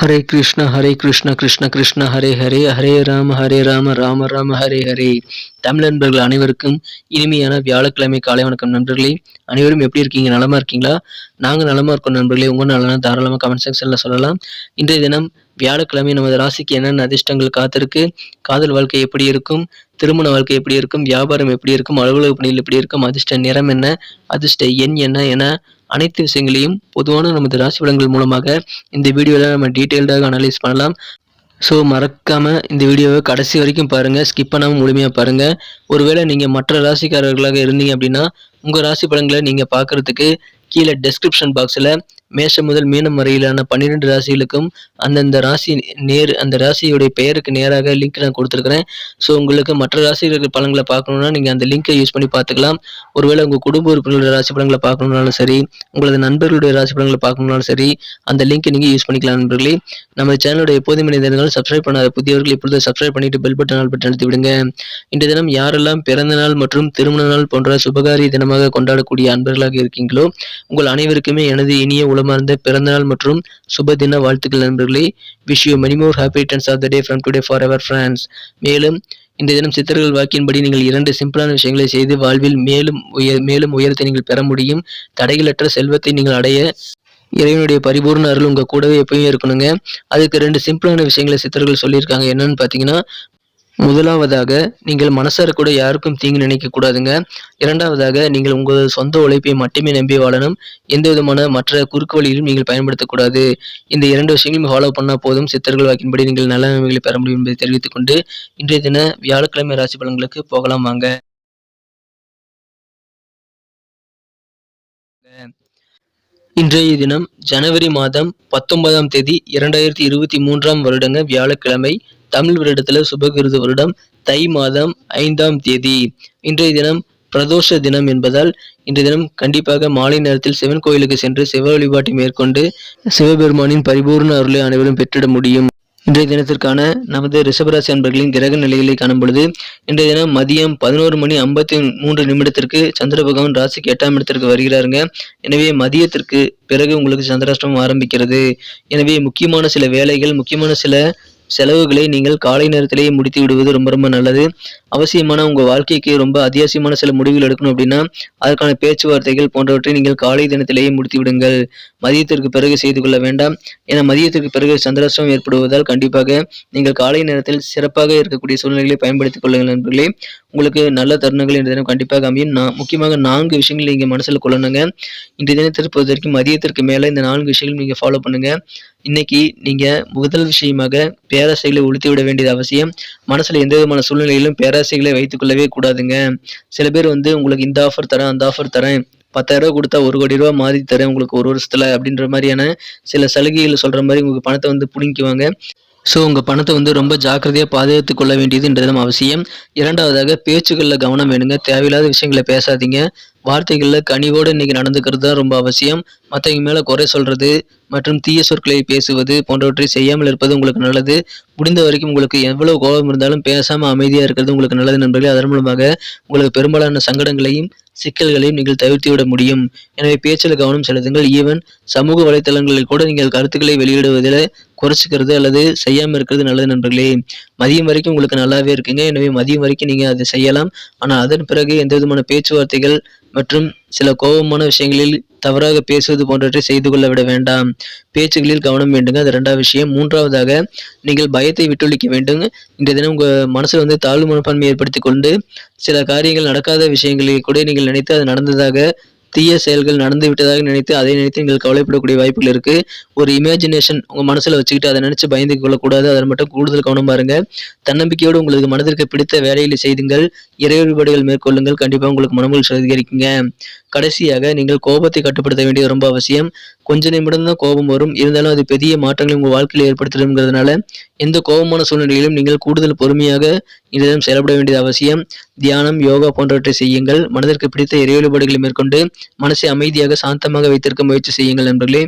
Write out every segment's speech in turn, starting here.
ஹரே கிருஷ்ண ஹரே கிருஷ்ண கிருஷ்ண கிருஷ்ண ஹரே ஹரே ஹரே ராம ஹரே ராம ராம ராம ஹரே ஹரே தமிழ் நண்பர்கள் அனைவருக்கும் இனிமையான வியாழக்கிழமை காலை வணக்கம் நண்பர்களே. அனைவரும் எப்படி இருக்கீங்க? நலமா இருக்கீங்களா? நாங்கள் நலமா இருக்கோம் நண்பர்களே. உங்க நலனா தாராளமாக கமெண்ட் செக்ஷன்ல சொல்லலாம். இன்றைய தினம் வியாழக்கிழமை நமது ராசிக்கு என்னென்ன அதிர்ஷ்டங்கள் காத்திருக்கு? காதல் வாழ்க்கை எப்படி இருக்கும்? திருமண வாழ்க்கை எப்படி இருக்கும்? வியாபாரம் எப்படி இருக்கும்? அலுவலக பணியில் எப்படி இருக்கும்? அதிர்ஷ்ட நிறம் என்ன? அதிர்ஷ்ட எண் என்ன? என அனைத்து விஷயங்களையும் பொதுவான நமது ராசி பலன்கள் மூலமாக இந்த வீடியோவில் நம்ம டீட்டெயில்டாக அனலைஸ் பண்ணலாம். ஸோ மறக்காமல் இந்த வீடியோவை கடைசி வரைக்கும் பாருங்கள் ஸ்கிப் பண்ணாமல் முழுமையாக பாருங்கள் ஒருவேளை நீங்கள் மற்ற ராசிக்காரர்களாக இருந்தீங்க அப்படின்னா உங்கள் ராசி பலன்களை நீங்கள் பார்க்குறதுக்கு கீழே டெஸ்கிரிப்ஷன் பாக்ஸில் மேஷம் முதல் மீனம் வரையிலான பன்னிரெண்டு ராசிகளுக்கும் அந்தந்த ராசி நேர் அந்த ராசியுடைய பெயருக்கு நேராக லிங்க் நான் கொடுத்துருக்குறேன். ஸோ உங்களுக்கு மற்ற ராசிகளுக்கு பலன்களை பார்க்கணுன்னா நீங்கள் அந்த லிங்கை யூஸ் பண்ணி பார்த்துக்கலாம். ஒருவேளை உங்கள் குடும்ப உறுப்பினர்களுடைய ராசி பலன்களை பார்க்கணுன்னாலும் சரி உங்களது நண்பர்களுடைய ராசி பலன்களை பார்க்கணுன்னாலும் சரி அந்த லிங்க்கை நீங்கள் யூஸ் பண்ணிக்கலாம் நண்பர்களே. நம்ம சேனலோட எப்போதும் இணைந்திருந்தாலும் சப்ஸ்கிரைப் பண்ணாத புதியவர்கள் இப்பொழுது சப்ஸ்கிரைப் பண்ணிட்டு பெல் பட்டன் ஆல் பட்டன் அழுத்தி விடுங்க. இந்த தினம் யாரெல்லாம் பிறந்த நாள் மற்றும் திருமண நாள் போன்ற சுபகாரி தினமாக கொண்டாடக்கூடிய அன்பர்களாக இருக்கீங்களோ உங்கள் அனைவருக்குமே எனது இனிய உளமார்ந்த பிறந்தநாள் மற்றும் சுப தின வாழ்த்துக்கள் நண்பர்களே. Wish you many more happy returns of the day from today forever friends மேலும் இந்த தினம் சித்தர்கள் வாக்கின்படி நீங்கள் இரண்டு சிம்பிளான விஷயங்களை செய்து வாழ்வில் மேலும் உயர் மேலும் உயரத்தை நீங்கள் பெற முடியும். தடைகளற்ற செல்வத்தை நீங்கள் அடைய இறைவனுடைய பரிபூர்ண அருள் உங்க கூடவே எப்பயும் இருக்கணுங்க. அதுக்கு ரெண்டு சிம்பிளான விஷயங்களை சித்தர்கள் சொல்லியிருக்காங்க. என்னன்னு பார்த்தீங்கன்னா முதலாவதாக நீங்கள் மனசார கூட யாருக்கும் தீங்கு நினைக்க கூடாதுங்க. இரண்டாவதாக நீங்கள் உங்கள் சொந்த உழைப்பை மட்டுமே நம்பி வாழணும். எந்த விதமான மற்ற குறுக்கு வழியிலும் நீங்கள் பயன்படுத்தக்கூடாது இந்த இரண்டு விஷயங்களையும் ஃபாலோ பண்ணால் போதும். சித்தர்கள் வாக்கின்படி நீங்கள் நல்ல நன்மைகளை பெற முடியும் என்பதை தெரிவித்துக் கொண்டு இன்றைய தின வியாழக்கிழமை ராசி பலன்களுக்கு போகலாம் வாங்க. இன்றைய தினம் ஜனவரி மாதம் பத்தொன்பதாம் தேதி இரண்டாயிரத்தி இருபத்தி மூன்றாம் வருடங்க வியாழக்கிழமை. தமிழ் வருடத்துல சுபகிருது வருடம் தை மாதம் ஐந்தாம் தேதி. இன்றைய தினம் பிரதோஷ தினம் என்பதால் இன்றைய தினம் கண்டிப்பாக மாலை நேரத்தில் சிவன் கோயிலுக்கு சென்று சிவ வழிபாட்டை மேற்கொண்டு சிவபெருமானின் பரிபூர்ண அருளை அனைவரும் பெற்றிட முடியும். இன்றைய தினத்திற்கான நமது ரிஷபராசி அன்பர்களின் கிரக நிலைகளை காணும் பொழுது இன்றைய தினம் மதியம் பதினோரு மணி ஐம்பத்தி மூன்று நிமிடத்திற்கு சந்திர பகவான் ராசிக்கு எட்டாம் இடத்திற்கு வருகிறாருங்க. எனவே மதியத்திற்கு பிறகு உங்களுக்கு சந்திராஷ்டமம் ஆரம்பிக்கிறது. எனவே முக்கியமான சில வேலைகள் முக்கியமான சில செலவுகளை நீங்கள் காலை நேரத்திலேயே முடித்து விடுவது ரொம்ப ரொம்ப நல்லது. அவசியமான உங்கள் வாழ்க்கைக்கு ரொம்ப அத்தியாவசியமான சில முடிவுகள் எடுக்கணும் அப்படின்னா அதற்கான பேச்சுவார்த்தைகள் போன்றவற்றை நீங்கள் காலை தினத்திலேயே முடித்து விடுங்கள். மதியத்திற்கு பிறகு செய்து கொள்ள வேண்டாம். ஏன்னா மதியத்திற்கு பிறகு சந்திராஷ்டிரம் ஏற்படுவதால் கண்டிப்பாக நீங்கள் காலை நேரத்தில் சிறப்பாக இருக்கக்கூடிய சூழ்நிலைகளை பயன்படுத்திக் கொள்ளுங்கள் நண்பர்களே. உங்களுக்கு நல்ல தருணங்கள் இந்த தினம் கண்டிப்பாக அமையும். நான் முக்கியமாக நான்கு விஷயங்கள் நீங்கள் மனசில் கொள்ளணுங்க. இன்றைய தினத்திற்கு பொறுத்த வரைக்கும் மதியத்திற்கு மேலே இந்த நான்கு விஷயங்கள் நீங்கள் ஃபாலோ பண்ணுங்கள் இன்னைக்கு நீங்க முதல் விஷயமாக பேராசைகளை ஒழித்து விட வேண்டியது அவசியம். மனசுல எந்த விதமான சூழ்நிலையிலும் பேராசைகளை வைத்துக் கொள்ளவே கூடாதுங்க. சில பேர் வந்து உங்களுக்கு இந்த ஆஃபர் தரேன் அந்த ஆஃபர் தரேன். பத்தாயிரம் ரூபா கொடுத்தா ஒரு கோடி ரூபா மாறி தரேன் உங்களுக்கு ஒரு வருஷத்துல அப்படின்ற மாதிரியான சில சலுகைகள் சொல்ற மாதிரி உங்களுக்கு பணத்தை வந்து புடுங்கிக்குவாங்க. ஸோ உங்கள் பணத்தை வந்து ரொம்ப ஜாக்கிரதையாக பாதுகாத்து கொள்ள வேண்டியதுன்றதும் அவசியம். இரண்டாவதாக பேச்சுகளில் கவனம் வேணுங்க. தேவையில்லாத விஷயங்களை பேசாதீங்க. வார்த்தைகளில் கனிவோடு இன்னைக்கு நடந்துக்கிறது தான் ரொம்ப அவசியம். மற்றவங்க மேலே குறை சொல்கிறது மற்றும் தீய சொற்களை பேசுவது போன்றவற்றை செய்யாமல் இருப்பது உங்களுக்கு நல்லது. முடிந்த வரைக்கும் உங்களுக்கு எவ்வளவு கோபம் இருந்தாலும் பேசாமல் அமைதியாக இருக்கிறது உங்களுக்கு நல்லது நண்பர்களே. அதன் மூலமாக உங்களுக்கு பெரும்பாலான சங்கடங்களையும் சிக்கல்களையும் நீங்கள் தவிர்த்து விட முடியும். எனவே பேச்சில் கவனம் செலுத்துங்கள். ஈவன் சமூக வலைத்தளங்களில் கூட நீங்கள் கருத்துக்களை வெளியிடுவதில் குறைச்சிக்கிறது அல்லது செய்யாமல் இருக்கிறது நல்லது நண்பர்களே. மதியம் வரைக்கும் உங்களுக்கு நல்லாவே இருக்குங்க. எனவே மதியம் வரைக்கும் நீங்கள் அதை செய்யலாம். ஆனால் அதன் பிறகு எந்த விதமான பேச்சுவார்த்தைகள் மற்றும் சில கோபமான விஷயங்களில் தவறாக பேசுவது போன்றவற்றை செய்து கொள்ள விட வேண்டாம். பேச்சுகளில் கவனம் வேண்டுங்க. அது ரெண்டாவது விஷயம். மூன்றாவதாக நீங்கள் பயத்தை விட்டொழிக்க வேண்டும். இன்றைய தினம் உங்கள் மனசில் வந்து தாழ்வு மனப்பான்மை ஏற்படுத்தி கொண்டு சில காரியங்கள் நடக்காத விஷயங்களை கூட நீங்கள் நினைத்து அது நடந்ததாக தீய செயல்கள் நடந்து விட்டதாக நினைத்து அதை நினைத்து நீங்கள் கவலைப்படக்கூடிய வாய்ப்புகள் இருக்கு. ஒரு இமேஜினேஷன் உங்க மனசுல வச்சுக்கிட்டு அதை நினைச்சு பயந்து கொள்ளக்கூடாது. அதை மட்டும் கூடுதல் கவனம் பாருங்க. தன்னம்பிக்கையோடு உங்களுக்கு மனதிற்கு பிடித்த வேலைகளை செய்துங்கள். இறை வழிபாடுகள் மேற்கொள்ளுங்கள். கண்டிப்பா உங்களுக்கு மனமகிழ்ச்சி அதிகரிக்குங்க. கடைசியாக நீங்கள் கோபத்தை கட்டுப்படுத்த வேண்டியது ரொம்ப அவசியம். கொஞ்ச நிமிடம் தான் கோபம் வரும். இருந்தாலும் அது பெரிய மாற்றங்களை உங்கள் வாழ்க்கையில் ஏற்படுத்துறதுங்கிறதுனால எந்த கோபமான சூழ்நிலையிலும் நீங்கள் கூடுதல் பொறுமையாக இதயம் செயல்பட வேண்டியது அவசியம். தியானம் யோகா போன்றவற்றை செய்யுங்கள். மனதிற்கு பிடித்த இறை வழிபாடுகளை மேற்கொண்டு மனசை அமைதியாக சாந்தமாக வைத்திருக்க முயற்சி செய்யுங்கள் நண்பர்களே.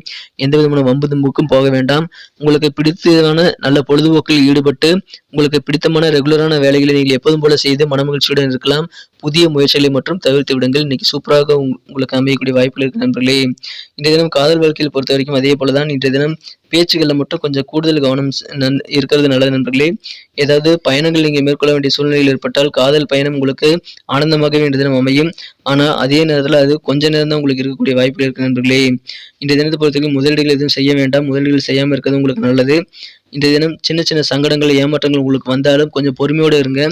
எந்த விதமான வம்பு தும்புக்கும் போக வேண்டாம். உங்களுக்கு பிடித்ததான நல்ல பொழுதுபோக்கில் ஈடுபட்டு உங்களுக்கு பிடித்தமான ரெகுலரான வேலைகளை நீங்கள் எப்போதும் போல செய்து மனமகிழ்ச்சியுடன் இருக்கலாம். புதிய முயற்சிகளை மற்றும் தவிர்த்து விடுங்கள். இன்னைக்கு சூப்பராக உங்க உங்களுக்கு அமையக்கூடிய வாய்ப்புகள் இருக்கு நண்பர்களே. இன்றைய தினம் காதல் வாழ்க்கையில் பொறுத்த வரைக்கும் அதே போல தான் இன்றைய தினம் பேச்சுகளில் மட்டும் கொஞ்சம் கூடுதல் கவனம் இருக்கிறது நல்லது நண்பர்களே. ஏதாவது பயணங்கள் நீங்கள் மேற்கொள்ள வேண்டிய சூழ்நிலையில் ஏற்பட்டால் காதல் பயணம் உங்களுக்கு ஆனந்தமாக இன்றைய தினம் அமையும். ஆனால் அதே நேரத்தில் அது கொஞ்ச நேரம் தான் உங்களுக்கு இருக்கக்கூடிய வாய்ப்புகள் இருக்கு நண்பர்களே. இன்றைய தினத்தை பொறுத்தவரைக்கும் முதலீடுகள் எதுவும் செய்ய வேண்டாம். முதலீடுகள் செய்யாமல் இருக்கிறது உங்களுக்கு நல்லது. இந்த தினம் சின்ன சின்ன சங்கடங்கள் ஏமாற்றங்கள் உங்களுக்கு வந்தாலும் கொஞ்சம் பொறுமையோடு இருங்க.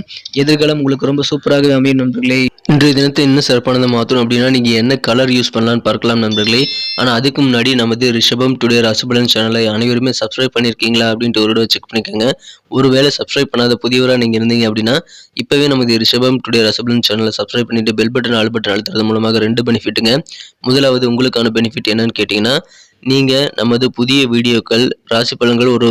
எதிர்காலம் உங்களுக்கு ரொம்ப சூப்பராகவே அமையும் நண்பர்களே. இன்றைய தினத்தை இன்னும் சிறப்பானதை மாற்றணும் அப்படின்னா நீங்கள் என்ன கலர் யூஸ் பண்ணலாம்னு பார்க்கலாம் நண்பர்களே. ஆனால் அதுக்கு முன்னாடி நமது ரிஷபம் டுடே ராசிபலன் சேனலை அனைவருமே சப்ஸ்கிரைப் பண்ணியிருக்கீங்களா அப்படின்ட்டு ஒரு செக் பண்ணிக்கோங்க. ஒருவேளை சப்ஸ்கிரைப் பண்ணாத புதியவராக நீங்கள் இருந்தீங்க அப்படின்னா இப்போவே நமது ரிஷபம் டுடே ரசபலன் சேனலை சப்ஸ்கிரைப் பண்ணிட்டு பெல் பட்டன் ஆல் பட்டன் அழுத்துறது மூலமாக ரெண்டு பெனிஃபிட்டுங்க முதலாவது உங்களுக்கான பெனிஃபிட் என்னன்னு கேட்டிங்கன்னா நீங்கள் நமது புதிய வீடியோக்கள் ராசி பலன்கள் ஒரு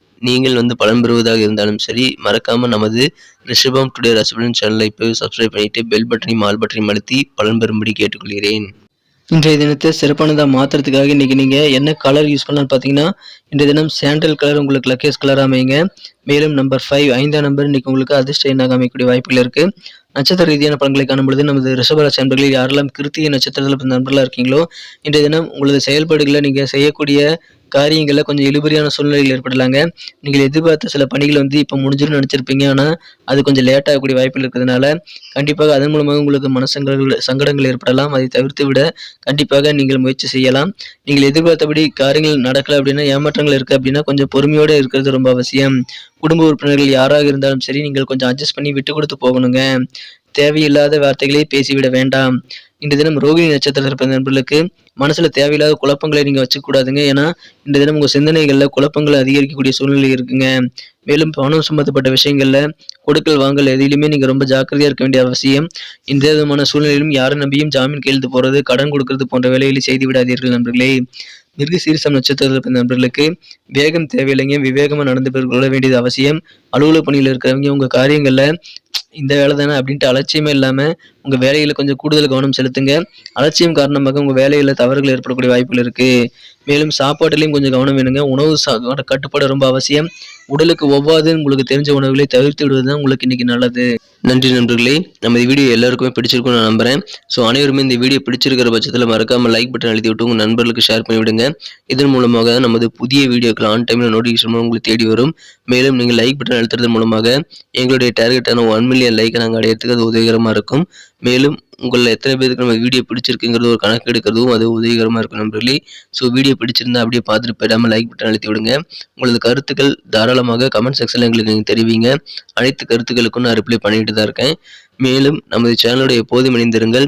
நீங்கள் வந்து பலன் பெறுவதாக இருந்தாலும் சரி மறக்காமல் நமது ரிஷபம் டுடே ரசபலன் சேனலை இப்போ சப்ஸ்கிரைப் பண்ணிட்டு பெல் பட்டனையும் ஆல் பட்டனையும் அழுத்தி பலன் பெறும்படி கேட்டுக்கொள்கிறேன். இன்றைய தினத்தை சிறப்பானதாக மாற்றுறதுக்காக இன்றைக்கி நீங்கள் என்ன கலர் யூஸ் பண்ணலாம்னு பார்த்தீங்கன்னா இன்றைய தினம் சாண்டல் கலர் உங்களுக்கு லக்கேஸ் கலர் அமைங்க மேலும் நம்பர் ஃபைவ் ஐந்தாம் நம்பர் இன்னைக்கு உங்களுக்கு அதிர்ஷ்ட எண்ணாக அமைக்கக்கூடிய வாய்ப்புகள் இருக்குது நட்சத்திர ரீதியான பலன்களை காணும்பொழுது நமது ரிஷபராசி நண்பர்களில் யாரெல்லாம் கிருத்திய நட்சத்திரத்தில் பிறந்த நண்பர்களாக இருக்கீங்களோ இன்றைய தினம் உங்களது செயல்பாடுகளை நீங்கள் செய்யக்கூடிய காரியங்களில் கொஞ்சம் இழுபறியான சூழ்நிலைகள் ஏற்படலாங்க. நீங்கள் எதிர்பார்த்த சில பணிகள் வந்து இப்போ முடிஞ்சிடும் நினச்சிருப்பீங்க. ஆனால் அது கொஞ்சம் லேட் ஆகக்கூடிய வாய்ப்புகள் இருக்கிறதுனால கண்டிப்பாக அதன் மூலமாக உங்களுக்கு மனசங்கடங்கள் சங்கடங்கள் ஏற்படலாம். அதை தவிர்த்து விட கண்டிப்பாக நீங்கள் முயற்சி செய்யலாம். நீங்கள் எதிர்பார்த்தபடி காரியங்கள் நடக்கலை அப்படின்னா ஏமாற்றங்கள் இருக்குது அப்படின்னா கொஞ்சம் பொறுமையோடு இருக்கிறது ரொம்ப அவசியம். குடும்ப உறுப்பினர்கள் யாராக இருந்தாலும் சரி நீங்கள் கொஞ்சம் அட்ஜஸ்ட் பண்ணி விட்டு கொடுத்து போகணுங்க. தேவையில்லாத வார்த்தைகளை பேசிவிட வேண்டாம். இன்று தினம் ரோகிணி நட்சத்திரத்தில் பிறந்த நண்பர்களுக்கு மனசுல தேவையில்லாத குழப்பங்களை நீங்க வச்சுக்கூடாதுங்க ஏன்னா இந்த தினம் உங்க சிந்தனைகள்ல குழப்பங்கள் அதிகரிக்கக்கூடிய சூழ்நிலை இருக்குங்க. மேலும் பணம் சம்பந்தப்பட்ட விஷயங்கள்ல கொடுக்கல் வாங்கல் எதிலுமே நீங்க ரொம்ப ஜாக்கிரதையா இருக்க வேண்டிய அவசியம். இந்த விதமான சூழ்நிலையிலும் யாரை நம்பியும் ஜாமீன் கையெழுத்து போறது கடன் கொடுக்கறது போன்ற வேலைகளை செய்து விடாதீர்கள் நண்பர்களே. மிருக சீரிசம் நட்சத்திரத்தில் பிறந்த நண்பர்களுக்கு வேகம் தேவையில்லைங்க. விவேகமா நடந்து கொள்ள வேண்டியது அவசியம். அலுவலக பணியில் இருக்கிறவங்க உங்க காரியங்கள்ல இந்த வேலை தானே அப்படின்ட்டு அலட்சியமே இல்லாமல் உங்கள் வேலையில் கொஞ்சம் கூடுதல் கவனம் செலுத்துங்க. அலட்சியம் காரணமாக உங்கள் வேலையில் தவறுகள் ஏற்படக்கூடிய வாய்ப்புகள் இருக்குது மேலும் சாப்பாட்டிலையும் கொஞ்சம் கவனம் வேணுங்க. உணவு சா- கட்டுப்பாடு ரொம்ப அவசியம். உடலுக்கு ஒவ்வாது உங்களுக்கு தெரிஞ்ச உணவுகளை தவிர்த்து விடுவது தான் உங்களுக்கு இன்னைக்கு நல்லது. நன்றி நண்பர்களே. நம்ம இந்த வீடியோ எல்லாருக்குமே பிடிச்சிருக்கும்னு நான் நம்புறேன். ஸோ அனைவருமே இந்த வீடியோ பிடிச்சிருக்கிற பட்சத்தில் மறக்காமல் லைக் பட்டன் அழுத்தி விட்டு உங்கள் நண்பர்களுக்கு ஷேர் பண்ணிவிடுங்க. இதன் மூலமாக நமது புதிய வீடியோக்கள் ஆன் டைமில் நோட்டிஃபிகேஷன் உங்களுக்கு தேடி வரும். மேலும் நீங்கள் லைக் பட்டன் அழுத்துறதன் மூலமாக எங்களுடைய டார்கெட்டான ஒன் மில்லியன் லைக்கை நாங்கள் அடையிறதுக்கு அது உதவிகரமாக இருக்கும். மேலும் உங்களில் எத்தனை பேருக்கு நம்ம வீடியோ பிடிச்சிருக்குங்கிறது ஒரு கணக்கு எடுக்கிறதும் அது உதவிகரமாக இருக்கும் நண்பர்களே. ஸோ வீடியோ பிடிச்சிருந்தா அப்படியே பார்த்துட்டு போயிடாமல் லைக் பட்டன் அழுத்தி விடுங்க. உங்களது கருத்துக்கள் தாராளமாக கமெண்ட் செக்ஷனில் எங்களுக்கு நீங்கள் தெரிவிங்க. அனைத்து கருத்துக்களுக்கும் நான் ரிப்ளை பண்ணிட்டு தான் இருக்கேன். மேலும் நமது சேனலோட எப்போதும் இணைந்திருங்கள்.